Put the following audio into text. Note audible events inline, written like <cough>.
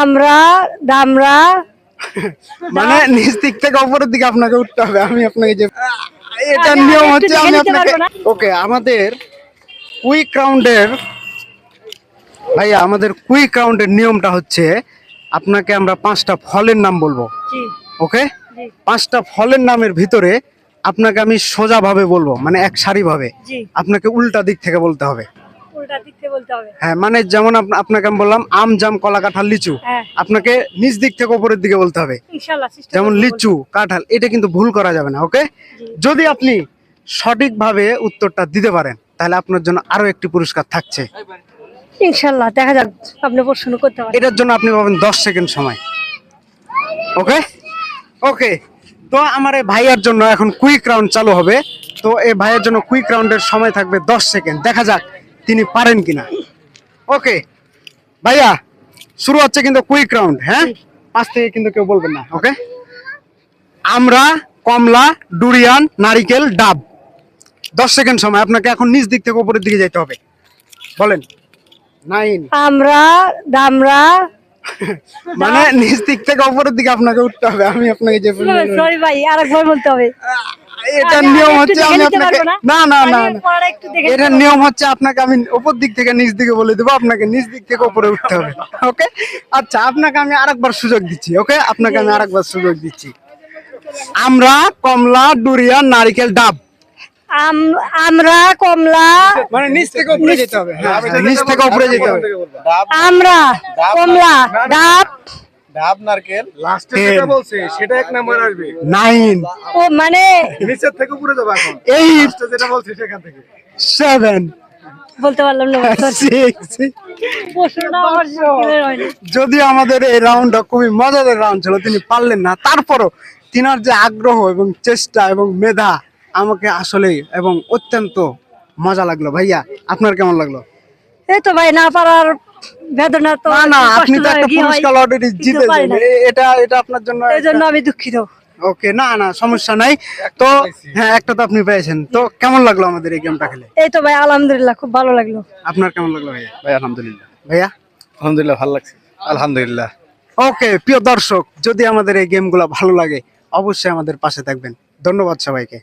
আমরা দামরা <laughs> মানে নিচ দিক থেকে উপরের দিকে আপনাকে উঠতে হবে আমি আপনাকে যে এটা আচ্ছা, নিয়ম হচ্ছে আমি আপনাকে ওকে আমাদের কুইক রাউন্ডের ভাইয়া আমাদের কুইক রাউন্ডের নিয়মটা হচ্ছে আপনাকে আমরা পাঁচটা ফলের নাম বলব। ওকে? পাঁচটা ফলের নামের ভিতরে আপনাকে আমি সোজা ভাবে বলব মানে এক সারি ভাবে আপনাকে উল্টা দিক থেকে বলতে হবে। দিক থেকে বলতে হবে। হ্যাঁ মানে যেমন আপনাকে আমি বললাম আম জাম কলা কাঁঠাল লিচু। হ্যাঁ। আপনাকে নিচ দিক থেকে উপরের দিকে বলতে হবে। যেমন লিচু কাঁঠাল এটা কিন্তু ভুল করা যাবে না ওকে? যদি আপনি সঠিকভাবে উত্তরটা দিতে পারেন তাহলে আপনার জন্য আরও একটি পুরস্কার থাকছে। বলতে। ইনশাআল্লাহ দেখা যাক আপনি প্রশ্ন করতে পারেন। এটার জন্য আপনি পাবেন দশ সেকেন্ড সময়। ওকে? ওকে তো আমার এই ভাইয়ার জন্য এখন কুইক রাউন্ড চালু হবে। তো এই ভাইয়ের জন্য কুইক রাউন্ডের সময় থাকবে দশ সেকেন্ড। দেখা যাক তিনি পারেন কিনা? ওকে ভাইয়া শুরু হচ্ছে কিন্তু কুইক রাউন্ড হ্যাঁ? পাঁচ থেকে কিন্তু কেউ বলবেন না ওকে আমরা কমলা ডুরিয়ান নারিকেল ডাব। দশ সেকেন্ড সময় আপনাকে এখন নিচ দিক থেকে উপরের দিকে যেতে হবে। বলেন। নাইন। আমরা দামরা। <laughs> মানে নিচ দিক থেকে উপরের দিকে আপনাকে উঠতে হবে আমি আপনাকে যে। সরি ভাই আরেকবার বলতে হবে। এটা নিয়ম হচ্ছে আমি আপনাকে না? না না এটা নিয়ম হচ্ছে আপনাকে আমি উপর দিক থেকে নিচ দিকে বলে দেবো। আপনাকে নিচ দিক থেকে উপরে উঠতে হবে। ওকে? আচ্ছা আপনাকে আমি আরেকবার সুযোগ দিচ্ছি ওকে? আপনাকে আমি আরেকবার সুযোগ দিচ্ছি। আমরা কমলা ডুরিয়ান নারিকেল ডাব। আম- আমরা কমলা মানে নিচ থেকে উপরে যেতে হবে। হ্যাঁ হ্যাঁ, নিচ থেকে উপরে যেতে হবে। আমরা কমলা ডাব। ডাব নারকেল লাস্টে যেটা বলছে সেটা এক নাম্বার আসবে। নাইন। ও মানে নিচের থেকে উপরে যাবে এখন। এইট লাস্টে যেটা বলছে সেখান থেকে। সেভেন বলতে পারলাম না যদিও আমাদের এই রাউন্ডটা খুবই মজাদার রাউন্ড ছিল তিনি পারলেন না। তারপরও তিনার যে আগ্রহ এবং চেষ্টা এবং মেধা আমাকে আসলে এবং অত্যন্ত মজা লাগল। ভাইয়া আপনার কেমন লাগল? এই তো ভাই না পারার বেদনা তো না না আপনি তো একটা পুরস্কার অলরেডি জিতেছেন এটা এটা আপনার জন্য এই জন্য আমি দুঃখিত। ওকে না না সমস্যা নাই। তো হ্যাঁ একটা তো আপনি পেয়েছেন। তো কেমন লাগল আমাদের এই গেমটা খেলে? এই তো ভাই আলহামদুলিল্লাহ খুব ভালো লাগল। আপনার কেমন লাগল ভাইয়া? ভাই আলহামদুলিল্লাহ। ভাইয়া? আলহামদুলিল্লাহ ভালো লাগছে। আলহামদুলিল্লাহ। ওকে প্রিয় দর্শক যদি আমাদের এই গেমগুলো ভালো লাগে অবশ্যই আমাদের পাশে থাকবেন। ধন্যবাদ সবাইকে।